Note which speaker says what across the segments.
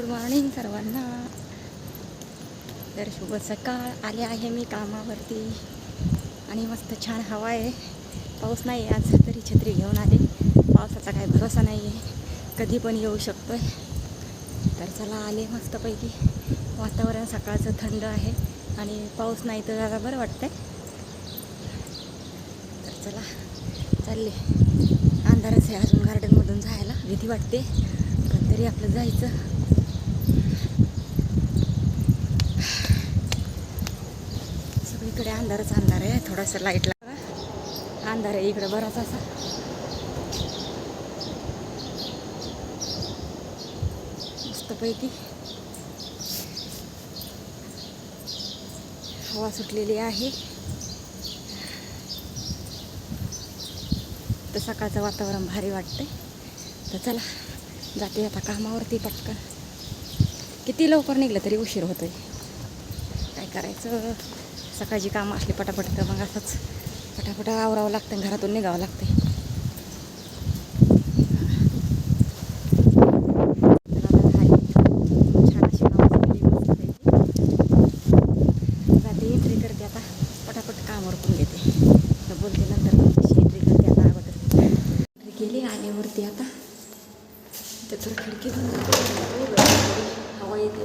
Speaker 1: Good morning सर्वांना. तर शुभ सकाळ. आले आहे मी कामावरती. आणि मस्त छान हवा आहे. पाऊस नाही आहे आज तरी छत्री घेऊन आले. पावसाचा काही भरोसा नाही आहे कधी पण येऊ शकतो आहे तर चला आले मस्तपैकी. वातावरण सकाळचं थंड आहे. आणि पाऊस नाही तर जरा बरं वाटतंय. तर चला चालले. अंधारच आहे अजून गार्डनमधून जायला. भीती वाटते. पण तरी आपलं जायचं. इकडे अंधारच अंधार आहे. थोडासा लाइट लावा. अंधार आहे इकडं बराच असा. मस्तपैकी. हवा सुटलेली आहे. तर सकाळचं वातावरण भारी वाटतंय. तर चला जाते आता कामावरती पटकन. किती लवकर निघलं तरी उशीर होतोय. काय करायचं? सकाळची कामं असली पटापट तर मग असंच पटापट आवरावं लागतं आणि घरातून निघावं लागतंय तर आता झाली. छान जाते एंट्री करते आता. पटापट काम उरकून घेते. तर बोलते नंतर एंट्री करते आता अगोदर. एंट्री केली आले वरती आता. तर खिडकी बंद हवा येते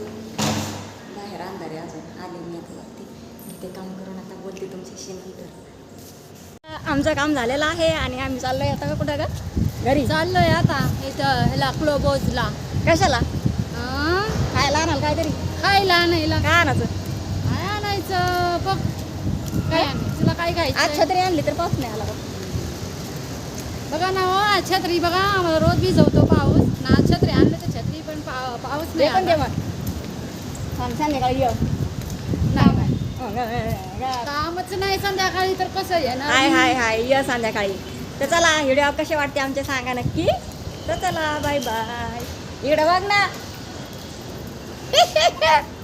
Speaker 1: बाहेर अंधार आहे अजून आले मी आता वरती इथे काम करून आता बोलते तुमच्याशी नंतर. आमचं काम झालेलं आहे आणि आम्ही चाललोय आता का कुठं का घरी.
Speaker 2: चाललोय आता इथं ह्याला क्लोबोजला.
Speaker 1: कशाला? खायला आणाल काहीतरी?
Speaker 2: खायला आणायला.
Speaker 1: काय आणायचं?
Speaker 2: काय आणायचं? बघ. काय आणायचं? तुला काय
Speaker 1: आज
Speaker 2: खायचं
Speaker 1: छत्री आणली तर पाऊस नाही आला बघ.
Speaker 2: बघा ना हो आज छत्री बघा आम्हाला रोज भिजवतो पाऊस. ना आज छत्री आणलं तर छत्री पण पाऊस
Speaker 1: ते
Speaker 2: नाही
Speaker 1: पण संध्याकाळी ये
Speaker 2: नाही नाही.
Speaker 1: हाय
Speaker 2: कामच नाही संध्याकाळी तर कसं येणार?
Speaker 1: हाय हाय ये संध्याकाळी. तर चला व्हिडिओ कसे वाटते आमचे सांगा नक्की. तर चला बाय बाय इकडं बघ ना.